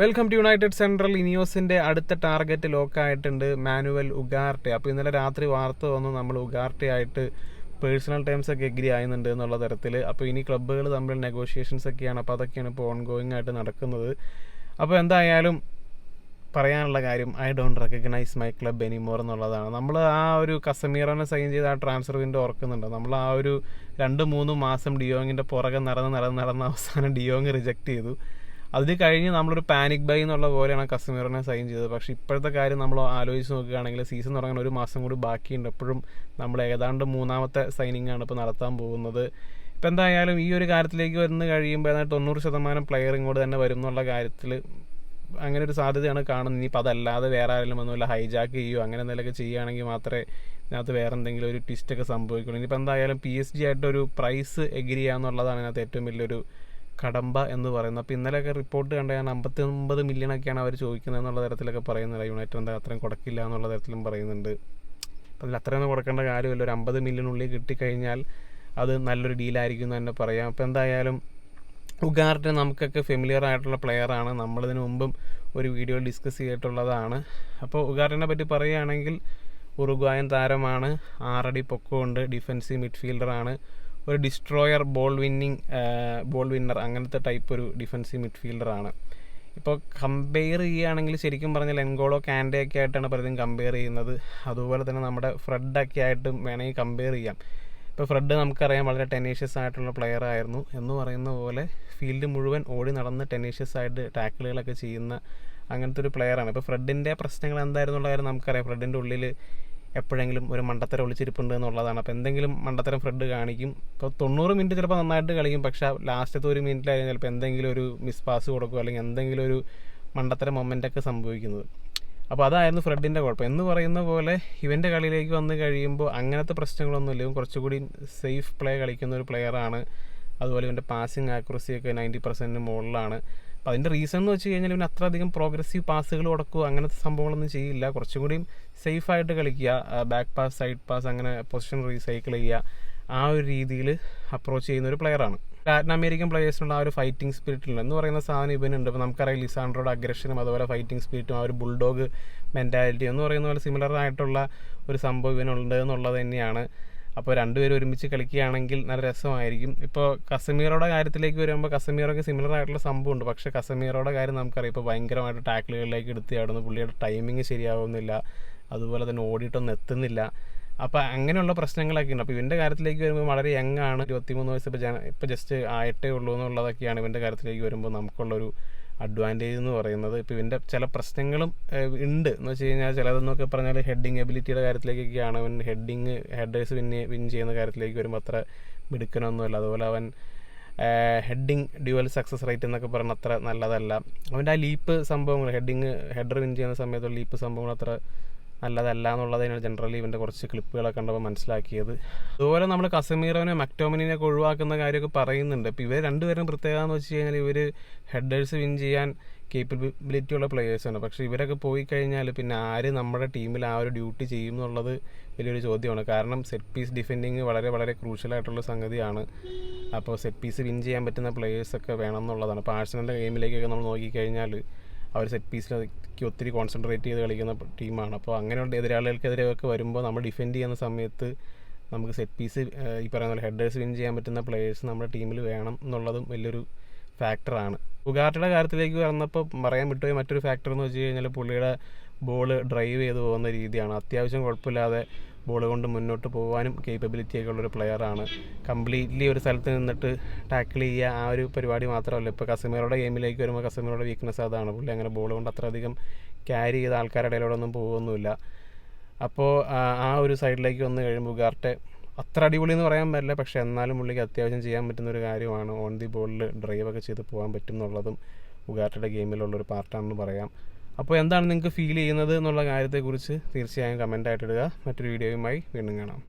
Welcome to United central ഇനിയോസിന്റെ അടുത്ത target ലോക്കായിട്ടുണ്ട് manual ഉഗാർട്ടെ. അപ്പോൾ ഇന്നലെ രാത്രി വാർത്ത വന്നു നമ്മൾ ഉഗാർട്ടെ ആയിട്ട് പേഴ്സണൽ ടേംസ് ഒക്കെ എഗ്രി ആയുന്നുണ്ട് എന്നുള്ള തരത്തിൽ അപ്പോൾ ഇനി ക്ലബ്ബുകൾ തമ്മിൽ നെഗോഷിയേഷൻസ് ഒക്കെയാണ്. അപ്പോൾ അതൊക്കെയാണ് ഇപ്പോൾ ഓൺഗോയിങ് ആയിട്ട് നടക്കുന്നത്. അപ്പോൾ എന്തായാലും പറയാനുള്ള കാര്യം I don't recognise my club anymore എന്നുള്ളതാണ്. നമ്മൾ ആ ഒരു കസമീറോനെ സൈൻ ചെയ്ത് ആ ട്രാൻസ്ഫർ വിൻഡോ ഓർക്കുന്നുണ്ട് നമ്മൾ ആ ഒരു രണ്ട് മൂന്ന് മാസം ഡിയോങ്ങിന്റെ പുറകെ നടന്ന് നടന്ന് നടന്ന് അവസാനം ഡിയോങ് റിജക്റ്റ് ചെയ്തു. അതിന് കഴിഞ്ഞ് നമ്മളൊരു പാനിക് ബൈ എന്നുള്ള പോലെയാണ് കസ്റ്റമറിനെ സൈൻ ചെയ്തത്. പക്ഷേ ഇപ്പോഴത്തെ കാര്യം നമ്മൾ ആലോചിച്ച് നോക്കുകയാണെങ്കിൽ സീസൺ തുടങ്ങാൻ ഒരു മാസം കൂടി ബാക്കിയുണ്ട്. എപ്പോഴും നമ്മൾ ഏതാണ്ട് മൂന്നാമത്തെ സൈനിങ് ആണ് ഇപ്പോൾ നടത്താൻ പോകുന്നത്. ഇപ്പം എന്തായാലും ഈ ഒരു കാര്യത്തിലേക്ക് വരുന്ന കഴിയുമ്പോൾ ഏതാണ്ട് തൊണ്ണൂറ് ശതമാനം പ്ലെയർ ഇങ്ങോട്ട് തന്നെ വരും എന്നുള്ള കാര്യത്തിൽ അങ്ങനെ ഒരു സാധ്യതയാണ് കാണുന്നത്. ഇനിയിപ്പോൾ അതല്ലാതെ വേറെ ആരെങ്കിലും ഒന്നുമില്ല ഹൈജാക്ക് ചെയ്യുമോ അങ്ങനെ എന്തെങ്കിലുമൊക്കെ ചെയ്യുകയാണെങ്കിൽ മാത്രമേ ഇതിനകത്ത് വേറെ എന്തെങ്കിലും ഒരു ട്വിസ്റ്റൊക്കെ സംഭവിക്കുള്ളൂ. ഇനിയിപ്പോൾ എന്തായാലും പി എസ് ജി ആയിട്ടൊരു പ്രൈസ് എഗ്രി ചെയ്യാന്നുള്ളതാണ് ഇതിനകത്ത് ഏറ്റവും വലിയൊരു കടമ്പ എന്ന് പറയുന്നത്. അപ്പോൾ ഇന്നലെയൊക്കെ റിപ്പോർട്ട് കണ്ട ഞാൻ അമ്പത്തി ഒമ്പത് മില്യണൊക്കെയാണ് അവർ ചോദിക്കുന്നത് എന്നുള്ള തരത്തിലൊക്കെ പറയുന്നില്ല? യുണൈറ്റഡ് എന്താ അത്രയും കൊടുക്കില്ല എന്നുള്ള തരത്തിലും പറയുന്നുണ്ട്. അപ്പോൾ അതിൽ അത്രയൊന്നും കൊടുക്കേണ്ട കാര്യമല്ല. ഒരു അമ്പത് മില്യൺ ഉള്ളിൽ കിട്ടിക്കഴിഞ്ഞാൽ അത് നല്ലൊരു ഡീലായിരിക്കും എന്ന് തന്നെ പറയാം. അപ്പോൾ എന്തായാലും ഉഗാർട്ട് നമുക്കൊക്കെ ഫെമിലിയർ ആയിട്ടുള്ള പ്ലെയറാണ് നമ്മളിതിന് മുമ്പും ഒരു വീഡിയോ ഡിസ്കസ് ചെയ്തിട്ടുള്ളതാണ്. അപ്പോൾ ഉഗാർട്ടിനെ പറ്റി പറയുകയാണെങ്കിൽ ഉറുഗ്വായൻ താരമാണ്. ആറടി പൊക്കമുണ്ട്. ഡിഫൻസീവ് മിഡ്ഫീൽഡറാണ് ഒരു destroyer ball winning ball winner അങ്ങനത്തെ ടൈപ്പ് ഒരു ഡിഫൻസീവ് മിഡ്ഫീൽഡറാണ് ഇപ്പോൾ കമ്പയർ ചെയ്യുകയാണെങ്കിൽ ശരിക്കും പറഞ്ഞാൽ എൻഗോളോ കാൻഡയൊക്കെ ആയിട്ടാണ് പലരും കമ്പയർ ചെയ്യുന്നത്. അതുപോലെ തന്നെ നമ്മുടെ ഫ്രെഡൊക്കെ ആയിട്ടും വേണമെങ്കിൽ കമ്പയർ ചെയ്യാം. ഇപ്പോൾ ഫ്രെഡ് നമുക്കറിയാം വളരെ ടെനീഷ്യസ് ആയിട്ടുള്ള പ്ലെയർ ആയിരുന്നു. എന്ന് പറയുന്ന പോലെ ഫീൽഡ് മുഴുവൻ ഓടി നടന്ന് ടെനീഷ്യസ് ആയിട്ട് ടാക്കിളുകളൊക്കെ ചെയ്യുന്ന അങ്ങനത്തെ ഒരു പ്ലെയറാണ് ഇപ്പോൾ ഫ്രെഡിന്റെ പ്രശ്നങ്ങൾ എന്തായിരുന്നുള്ള കാര്യം നമുക്കറിയാം. ഫ്രെഡിന്റെ ഉള്ളിൽ എപ്പോഴെങ്കിലും ഒരു മണ്ടത്തരം ഒളിച്ചിരിപ്പുണ്ട് എന്നുള്ളതാണ്. അപ്പോൾ എന്തെങ്കിലും മണ്ടത്തരം ഫ്രെഡ് കാണിക്കും. ഇപ്പോൾ തൊണ്ണൂറ് മിനിറ്റ് ചിലപ്പോൾ നന്നായിട്ട് കളിക്കും. പക്ഷേ ലാസ്റ്റത്തെ ഒരു മിനിറ്റിലായാലും ചിലപ്പോൾ എന്തെങ്കിലും ഒരു മിസ് പാസ് കൊടുക്കുക അല്ലെങ്കിൽ എന്തെങ്കിലും ഒരു മണ്ടത്തരം മൊമെന്റൊക്കെ സംഭവിക്കുന്നത്. അപ്പോൾ അതായിരുന്നു ഫ്രെഡിന്റെ കുഴപ്പം. എന്ന് പറയുന്ന പോലെ ഇവന്റെ കളിയിലേക്ക് വന്ന് കഴിയുമ്പോൾ അങ്ങനത്തെ പ്രശ്നങ്ങളൊന്നുമില്ല ഇവൻ കുറച്ചുകൂടി സേഫ് പ്ലേ കളിക്കുന്ന ഒരു പ്ലെയറാണ് അതുപോലെ ഇവന്റെ പാസിങ് ആക്യുറസിയൊക്കെ നയന്റി പെർസെന്റിന് മുകളിലാണ്. അപ്പോൾ അതിന്റെ റീസൺ എന്ന് വെച്ച് കഴിഞ്ഞാൽ ഇവന് അത്ര അധികം പ്രോഗ്രസീവ് പാസുകൾ കൊടുക്കുക അങ്ങനത്തെ സംഭവങ്ങളൊന്നും ചെയ്യില്ല. കുറച്ചും കൂടി സേഫായിട്ട് കളിക്കുക ബാക്ക് പാസ് സൈഡ് പാസ് അങ്ങനെ പൊസിഷൻ റീസൈക്കിൾ ചെയ്യുക. ആ ഒരു രീതിയിൽ അപ്രോച്ച് ചെയ്യുന്ന ഒരു പ്ലെയറാണ് ലാറ്റിൻ അമേരിക്കൻ പ്ലേയേഴ്സിനുള്ള ആ ഒരു ഫൈറ്റിംഗ് സ്പിരിറ്റിലുണ്ട് എന്ന് പറയുന്ന സാധനം ഇവനുണ്ട് അപ്പോൾ നമുക്കറിയാം ലിസാൻഡ്രോയുടെ അഗ്രഷനും അതുപോലെ ഫൈറ്റിംഗ് സ്പിരിറ്റും ആ ഒരു ബുൾഡോഗ് മെന്റാലിറ്റി എന്ന് പറയുന്ന പോലെ സിമിലർ ആയിട്ടുള്ള ഒരു സംഭവം ഇവനുണ്ട് എന്നുള്ളത് തന്നെയാണ്. അപ്പോൾ രണ്ടുപേരും ഒരുമിച്ച് കളിക്കുകയാണെങ്കിൽ നല്ല രസമായിരിക്കും. ഇപ്പോൾ കസമീറോടെ കാര്യത്തിലേക്ക് വരുമ്പോൾ കസമീറൊക്കെ സിമിലർ ആയിട്ടുള്ള സംഭവമുണ്ട്. പക്ഷേ കസമീറോടെ കാര്യം നമുക്കറിയാം. ഇപ്പോൾ ഭയങ്കരമായിട്ട് ടാക്കിളുകളിലേക്ക് എടുത്ത് ചാടുന്നു. പുള്ളിയുടെ ടൈമിങ് ശരിയാവുന്നില്ല. അതുപോലെ തന്നെ ഓടിയിട്ടൊന്നും എത്തുന്നില്ല. അപ്പോൾ അങ്ങനെയുള്ള പ്രശ്നങ്ങളൊക്കെ ഉണ്ട്. അപ്പോൾ ഇവന്റെ കാര്യത്തിലേക്ക് വരുമ്പോൾ വളരെ യങ്ങാണ് ഇരുപത്തിമൂന്ന് വയസ്സ് ഇപ്പോൾ ജന ഇപ്പോൾ ജസ്റ്റ് ആയിട്ടേ ഉള്ളൂ എന്നുള്ളതൊക്കെയാണ് ഇവന്റെ കാര്യത്തിലേക്ക് വരുമ്പോൾ നമുക്കുള്ളൊരു അഡ്വാന്റേജ് എന്ന് പറയുന്നത്. ഇപ്പോൾ ഇവന്റെ ചില പ്രശ്നങ്ങളും ഉണ്ട്. എന്ന് വെച്ച് കഴിഞ്ഞാൽ ചിലതെന്നൊക്കെ പറഞ്ഞാൽ ഹെഡിങ് എബിലിറ്റിയുടെ കാര്യത്തിലേക്കൊക്കെയാണ് അവൻ ഹെഡിങ് ഹെഡേഴ്സ് വിൻ വിൻ ചെയ്യുന്ന കാര്യത്തിലേക്ക് വരുമ്പോൾ അത്ര മിടുക്കനൊന്നുമല്ല. അതുപോലെ അവൻ ഹെഡിങ് ഡ്യുവൽ സക്സസ് റേറ്റ് എന്നൊക്കെ പറഞ്ഞാൽ അത്ര നല്ലതല്ല. അവന്റെ ആ ലീപ്പ് സംഭവങ്ങൾ ഹെഡിങ് ഹെഡർ വിൻ ചെയ്യുന്ന സമയത്തുള്ള ലീപ്പ് സംഭവങ്ങൾ അത്ര നല്ലതല്ല എന്നുള്ളതിനാണ് ജനറലി ഇവന്റെ കുറച്ച് ക്ലിപ്പുകളൊക്കെ കണ്ടപ്പോൾ മനസ്സിലാക്കിയത്. അതുപോലെ നമ്മൾ കസമീറോനെ മക്ടോമിനെയൊക്കെ ഒഴിവാക്കുന്ന കാര്യമൊക്കെ പറയുന്നുണ്ട്. ഇപ്പോൾ ഇവർ രണ്ടുപേരും പ്രത്യേകത എന്ന് വെച്ച് കഴിഞ്ഞാൽ ഇവർ ഹെഡേഴ്സ് വിൻ ചെയ്യാൻ കേപ്പബിലിറ്റി ഉള്ള പ്ലേയേഴ്സാണ് പക്ഷേ ഇവരൊക്കെ പോയി കഴിഞ്ഞാൽ പിന്നെ ആര് നമ്മുടെ ടീമിൽ ആ ഒരു ഡ്യൂട്ടി ചെയ്യും എന്നുള്ളത് വലിയൊരു ചോദ്യമാണ്. കാരണം സെറ്റ് പീസ് ഡിഫെൻഡിങ് വളരെ വളരെ ക്രൂഷ്യലായിട്ടുള്ള സംഗതിയാണ്. അപ്പോൾ സെറ്റ് പീസ് വിൻ ചെയ്യാൻ പറ്റുന്ന പ്ലേയേഴ്സൊക്കെ വേണം എന്നുള്ളതാണ്. അപ്പോൾ ആഴ്സണലിന്റെ ഗെയിമിലേക്കൊക്കെ നമ്മൾ നോക്കിക്കഴിഞ്ഞാൽ അവർ സെറ്റ് പീസിലേക്ക് ഒത്തിരി കോൺസെൻട്രേറ്റ് ചെയ്ത് കളിക്കുന്ന ടീമാണ് അപ്പോൾ അങ്ങനെയുള്ള എതിരാളികൾക്കെതിരെയൊക്കെ വരുമ്പോൾ നമ്മൾ ഡിഫെൻഡ് ചെയ്യുന്ന സമയത്ത് നമുക്ക് സെറ്റ് പീസ് ഈ പറയുന്ന പോലെ ഹെഡേഴ്സ് വിൻ ചെയ്യാൻ പറ്റുന്ന പ്ലെയേഴ്സ് നമ്മുടെ ടീമിൽ വേണം എന്നുള്ളതും വലിയൊരു ഫാക്ടറാണ് ഉഗാർട്ടിയുടെ കാര്യത്തിലേക്ക് വന്നപ്പോൾ പറയാൻ വിട്ടുപോയ മറ്റൊരു ഫാക്ടർ എന്ന് വെച്ച് കഴിഞ്ഞാൽ പുള്ളിയുടെ ബോൾ ഡ്രൈവ് ചെയ്ത് പോകുന്ന രീതിയാണ്. അത്യാവശ്യം കുഴപ്പമില്ലാതെ ബോൾ കൊണ്ട് മുന്നോട്ട് പോകാനും കേപ്പബിലിറ്റി ഒക്കെ ഉള്ളൊരു പ്ലെയറാണ് കംപ്ലീറ്റ്ലി ഒരു സ്ഥലത്ത് നിന്നിട്ട് ടാക്കിൾ ചെയ്യുക ആ ഒരു പരിപാടി മാത്രമല്ല. ഇപ്പോൾ കസമീറോടെ ഗെയിമിലേക്ക് വരുമ്പോൾ കസമീറോടെ വീക്ക്നെസ് അതാണ്. പുള്ളി അങ്ങനെ ബോൾ കൊണ്ട് അത്രയധികം ക്യാരി ചെയ്ത ആൾക്കാരുടെ ഇടയിലൂടെയൊന്നും പോകുന്നില്ല അപ്പോൾ ആ ഒരു സൈഡിലേക്ക് വന്ന് കഴിയുമ്പോൾ ഗാർട്ടെ അത്ര അടിപൊളി എന്ന് പറയാൻ പറ്റില്ല. പക്ഷേ എന്നാലും പുള്ളിക്ക് അത്യാവശ്യം ചെയ്യാൻ പറ്റുന്ന ഒരു കാര്യമാണ്. ഓൺ ദി ബോളിൽ ഡ്രൈവ് ഒക്കെ ചെയ്ത് പോകാൻ പറ്റും എന്നുള്ളതും ഉഗാർട്ടയുടെ ഗെയിമിലുള്ളൊരു പാർട്ടാണെന്ന് പറയാം. അപ്പോൾ എന്താണ് നിങ്ങൾക്ക് ഫീൽ ചെയ്യുന്നത് എന്നുള്ള കാര്യത്തെക്കുറിച്ച് തീർച്ചയായും കമന്റായിട്ടിടുക മറ്റൊരു വീഡിയോയുമായി വീണ്ടും കാണാം.